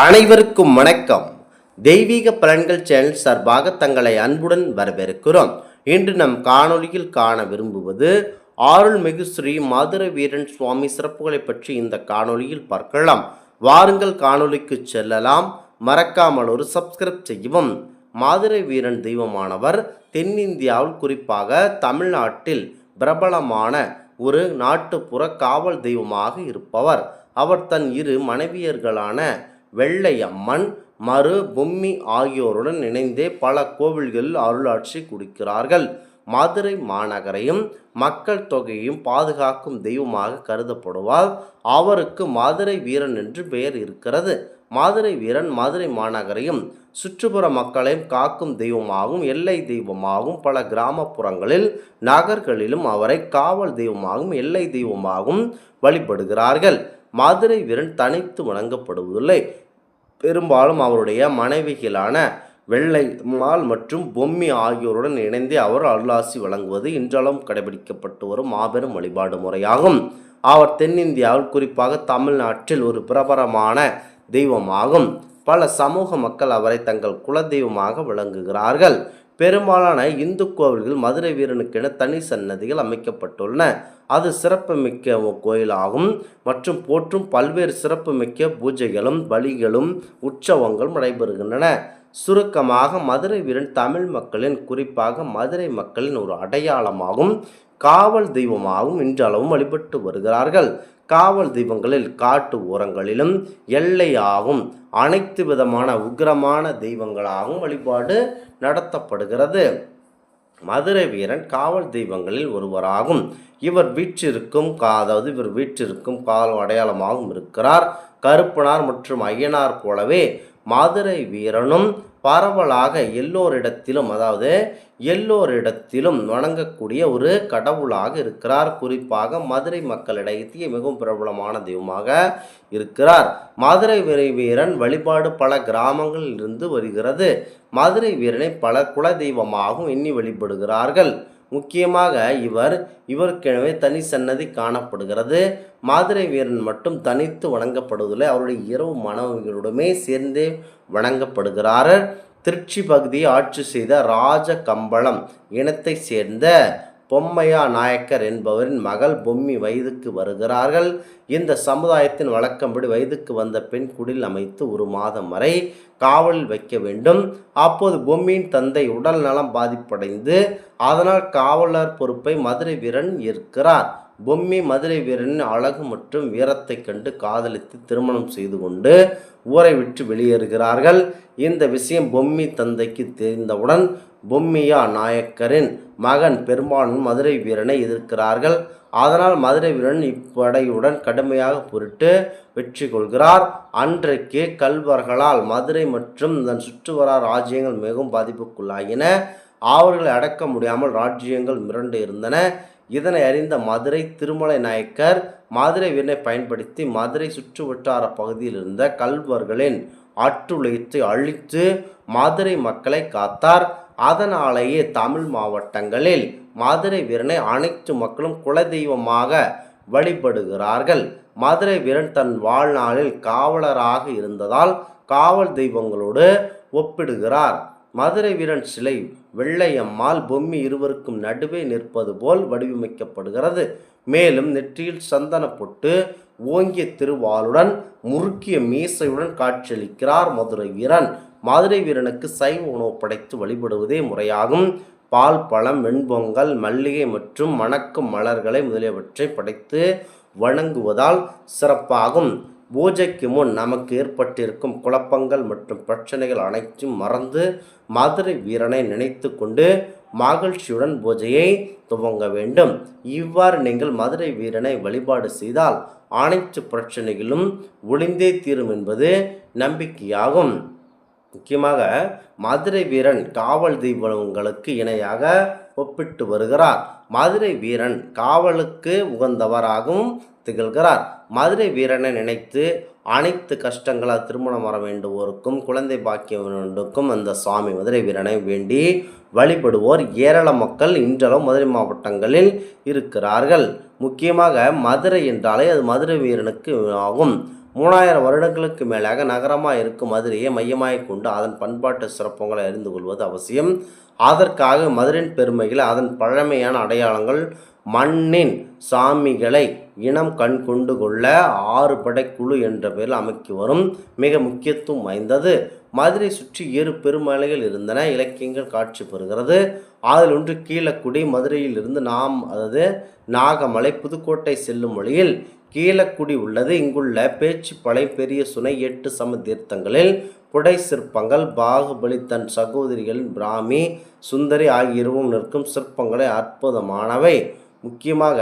அனைவருக்கும் வணக்கம். தெய்வீக பலன்கள் சேனல் சார்பாக தங்களை அன்புடன் வரவேற்கிறோம். இன்று நம் காணொளியில் காண விரும்புவது ஆருள்மிகு ஸ்ரீ மதுர வீரன் சுவாமி சிறப்புகளை பற்றி இந்த காணொலியில் பார்க்கலாம். வாருங்கள் காணொலிக்கு செல்லலாம். மறக்காமல் ஒரு சப்ஸ்கிரைப் செய்யவும். மாதுரை வீரன் தெய்வமானவர் தென்னிந்தியாவில் குறிப்பாக தமிழ்நாட்டில் பிரபலமான ஒரு நாட்டுப்புற காவல் தெய்வமாக இருப்பவர். அவர் தன் இரு மனைவியர்களான வெள்ளையம்மன் மறு பொம்மி ஆகியோருடன் இணைந்தே பல கோவில்களில் அருளாட்சி கொடுக்கிறார்கள். மதுரை மாநகரையும் மக்கள் தொகையையும் பாதுகாக்கும் தெய்வமாக கருதப்படுவார். அவருக்கு மதுரை வீரன் என்று பெயர் இருக்கிறது. மதுரை வீரன் மதுரை மாநகரையும் சுற்றுப்புற மக்களையும் காக்கும் தெய்வமாகவும் எல்லை தெய்வமாகவும் பல கிராமப்புறங்களில் நகர்களிலும் அவரை காவல் தெய்வமாகவும் எல்லை தெய்வமாகவும் வழிபடுகிறார்கள். மதுரை வீரன் தனித்து வணங்கப்படுவதில்லை. பெரும்பாலும் அவருடைய மனைவிகளான வெள்ளை மால் மற்றும் பொம்மி ஆகியோருடன் இணைந்தே அவர் அருளாசி வழங்குவது இன்றளவும் கடைபிடிக்கப்பட்டு வரும் மாபெரும் வழிபாடு முறையாகும். அவர் தென்னிந்தியாவில் குறிப்பாக தமிழ்நாட்டில் ஒரு பிரபலமான தெய்வமாகும். பல சமூக மக்கள் அவரை தங்கள் குலதெய்வமாக விளங்குகிறார்கள். பெரும்பாலான இந்து கோவில்கள் மதுரை வீரனுக்கென தனி சன்னதிகள் அமைக்கப்பட்டுள்ளன. அது சிறப்புமிக்க கோயிலாகும். மற்றும் போற்றும் பல்வேறு சிறப்புமிக்க பூஜைகளும் பலிகளும் உற்சவங்களும் நடைபெறுகின்றன. சுருக்கமாக மதுரை வீரன் தமிழ் மக்களின் குறிப்பாக மதுரை மக்களின் ஒரு அடையாளமாகும். காவல் தெய்வமாகவும் இன்றளவும் வழிபட்டு வருகிறார்கள். காவல் தெய்வங்களில் காட்டு ஓரங்களிலும் எல்லையாகும். அனைத்து விதமான உக்கிரமான தெய்வங்களாகவும் வழிபாடு நடத்தப்படுகிறது. மதுரை வீரன் காவல் தெய்வங்களில் ஒருவராகும். இவர் வீற்றிருக்கும் கா அதாவது இவர் வீற்றிருக்கும் கால் அடையாளமாகவும் இருக்கிறார். கருப்பனார் மற்றும் ஐயனார் போலவே மதுரை வீரனும் பரவலாக எல்லோரிடத்திலும் அதாவது எல்லோரிடத்திலும் வணங்கக்கூடிய ஒரு கடவுளாக இருக்கிறார். குறிப்பாக மதுரை மக்களிடையே மிகவும் பிரபலமான தெய்வமாக இருக்கிறார். மதுரை வீரை வீரன் வழிபாடு பல கிராமங்களில் இருந்து வருகிறது. மதுரை வீரனை பல குல தெய்வமாகவும் எண்ணி வழிபடுகிறார்கள். முக்கியமாக இவர் இவருக்கெனவே தனி சன்னதி காணப்படுகிறது. மாதுரை வீரன் மட்டும் தனித்து வணங்கப்படுவதில்லை அவருடைய இரவு மனைவிகளுடமே சேர்ந்தே வணங்கப்படுகிறார் திருச்சி பகுதியை ஆட்சி செய்த ராஜ கம்பளம் இனத்தை சேர்ந்த பொம்மையா நாயக்கர் என்பவரின் மகள் பொம்மி வயதுக்கு வருகிறார்கள். இந்த சமுதாயத்தின் வழக்கம்படி வயதுக்கு வந்த பெண் குடில் அமைத்து ஒரு மாதம் வரை காவலில் வைக்க வேண்டும். அப்போது பொம்மியின் தந்தை உடல் நலம் பாதிப்படைந்து அதனால் காவலர் பொறுப்பை மதுரை வீரன் ஏற்கிறார். பொம்மி மதுரை வீரனின் அழகு மற்றும் வீரத்தை கண்டு காதலித்து திருமணம் செய்து கொண்டு ஊரை விட்டு வெளியேறுகிறார்கள். இந்த விஷயம் பொம்மி தந்தைக்கு தெரிந்தவுடன் பொம்மியா நாயக்கரின் மகன் பெரும்பாலும் மதுரை வீரனை எதிர்க்கிறார்கள். அதனால் மதுரை வீரன் இப்படையுடன் கடுமையாக பொருட்டு வெற்றி கொள்கிறார். அன்றைக்கு கல்வர்களால் மதுரை மற்றும் தன் சுற்றுவர ராஜ்யங்கள் மிகவும் பாதிப்புக்குள்ளாகின அவர்களை அடக்க முடியாமல் ராஜ்யங்கள் மிரண்டு இருந்தன. இதனை அறிந்த மதுரை திருமலை நாயக்கர் மதுரை வீரனை பயன்படுத்தி மதுரை சுற்று வட்டார பகுதியில் இருந்த கல்வர்களின் அட்டுழைத்து அழித்து மதுரை மக்களை காத்தார். அதனாலேயே தமிழ் மாவட்டங்களில் மதுரை வீரனை அனைத்து மக்களும் குலதெய்வமாக வழிபடுகிறார்கள். மதுரை வீரன் தன் வாழ்நாளில் காவலராக இருந்ததால் காவல் தெய்வங்களோடு ஒப்பிடுகிறார். மதுரை வீரன் சிலை வெள்ளையம்மாள் பொம்மி இருவருக்கும் நடுவே நிற்பது போல் வடிவமைக்கப்படுகிறது. மேலும் நெற்றியில் சந்தன பொட்டு ஓங்கிய திருவாளுடன் முறுக்கிய மீசையுடன் காட்சியளிக்கிறார் மதுரை வீரன். மதுரை வீரனுக்கு சைவ உணவு படைத்து வழிபடுவதே முறையாகும். பால் பழம் வெண்பொங்கல் மல்லிகை மற்றும் மணக்கும் மலர்களை முதலியவற்றை படைத்து வணங்குவதால் சிறப்பாகும். பூஜைக்கு முன் நமக்கு ஏற்பட்டிருக்கும் குழப்பங்கள் மற்றும் பிரச்சனைகள் அனைத்தும் மறந்து மதுரை வீரனை நினைத்து கொண்டு மகிழ்ச்சியுடன் பூஜையை துவங்க வேண்டும். இவ்வாறு நீங்கள் மதுரை வீரனை வழிபாடு செய்தால் அனைத்து பிரச்சனைகளும் ஒளிந்தே தீரும் என்பது நம்பிக்கையாகும். முக்கியமாக மதுரை வீரன் காவல் தெய்வங்களுக்கு இணையாக ஒப்பிட்டு வருகிறார். மதுரை வீரன் காவலுக்கு உகந்தவராகவும் திகழ்கிறார். மதுரை வீரனை நினைத்து அனைத்து கஷ்டங்களால் திருமணம் வர வேண்டுவோருக்கும் குழந்தை பாக்கியம் வேண்டுக்கும் அந்த சுவாமி மதுரை வீரனை வேண்டி வழிபடுவோர் ஏராள மக்கள் இன்றளவும் மதுரை மாவட்டங்களில் இருக்கிறார்கள். முக்கியமாக மதுரை என்றாலே அது மதுரை வீரனுக்கு ஆகும். மூணாயிரம் வருடங்களுக்கு மேலாக நகரமாக இருக்கும் மதுரையை மையமாகக் கொண்டு அதன் பண்பாட்டு சிறப்புகளை அறிந்து கொள்வது அவசியம். அதற்காக மதுரையின் பெருமைகளை அதன் பழமையான அடையாளங்கள் மண்ணின் சாமிகளை இனம் கண் கொண்டு கொள்ள ஆறு படைக்குழு என்ற பெயரில் அமைக்கி வரும் மிக முக்கியத்துவம் வாய்ந்தது. மதுரை சுற்றி ஏறு பெருமலைகள் இருந்தன. இலக்கியங்கள் காட்சி பெறுகிறது. அதில் ஒன்று கீழக்குடி. மதுரையில் இருந்து நாம் அதாவது நாகமலை புதுக்கோட்டை செல்லும் வழியில் கீழக்குடி உள்ளது. இங்குள்ள பேச்சுப்பளை பெரிய சுனை எட்டு சம தீர்த்தங்களில் புடை சிற்பங்கள் பாகுபலி தன் சகோதரிகள் பிராமி சுந்தரி ஆகிய இருவரும் நிற்கும் சிற்பங்களை அற்புதமானவை. முக்கியமாக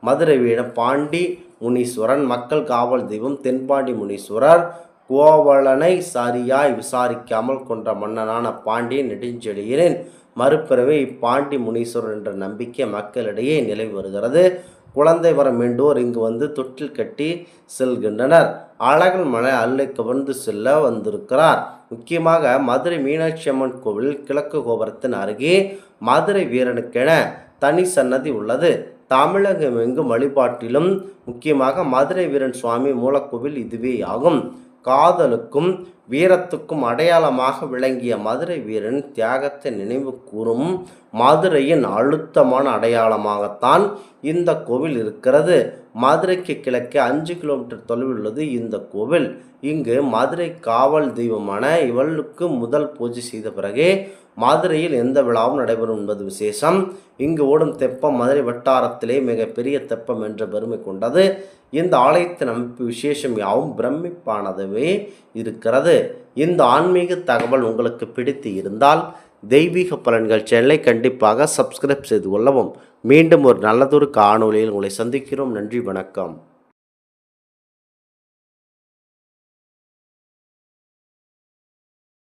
மதுரை வீட பாண்டி முனீஸ்வரன் மக்கள் காவல் தெய்வம் தென்பாண்டி முனீஸ்வரர் கோவலனை சரியாய் விசாரிக்காமல் கொன்ற மன்னனான பாண்டிய நெடுஞ்செழியனின் மறுபிறவை இப்பாண்டி முனீஸ்வரர் என்ற நம்பிக்கை மக்களிடையே நிலவி வருகிறது. குழந்தை வரம் வேண்டுவோர் இங்கு வந்து தொட்டில் கட்டி செல்கின்றனர். அழகன் மலை அல்லை கவர்ந்து செல்ல வந்திருக்கிறார். முக்கியமாக மதுரை மீனாட்சி அம்மன் கோவில் கிழக்கு கோபுரத்தின் அருகே மதுரை வீரனுக்கென தனி சன்னதி உள்ளது. தமிழகம் எங்கும் வழிபாட்டிலும் முக்கியமாக மதுரை வீரன் சுவாமி மூலக்கோவில் இதுவே ஆகும். காதலுக்கும் வீரத்துக்கும் அடையாளமாக விளங்கிய மதுரை வீரன் தியாகத்தை நினைவு கூறும் மதுரையின் அழுத்தமான அடையாளமாகத்தான் இந்த கோவில் இருக்கிறது. மதுரைக்கு கிழக்கே அஞ்சு கிலோமீட்டர் தொலைவில் உள்ளது இந்த கோவில். இங்கு மதுரை காவல் தெய்வமான இவளுக்கு முதல் பூஜை செய்த பிறகே மதுரையில் எந்த விழாவும் நடைபெறும் என்பது விசேஷம். இங்கு ஓடும் தெப்பம் மதுரை வட்டாரத்திலே மிகப்பெரிய தெப்பம் என்ற பெருமை கொண்டது. இந்த ஆலயத்தின் அமைப்பு விசேஷம் யாவும் பிரமிப்பானதுவே இருக்கிறது. இந்த ஆன்மீக தகவல் உங்களுக்கு பிடித்து இருந்தால் தெய்வீக பலன்கள் சேனலை கண்டிப்பாக சப்ஸ்கிரைப் செய்து கொள்ளவும். மீண்டும் ஒரு நல்லதொரு காணொலியில் உங்களை சந்திக்கிறோம். நன்றி வணக்கம்.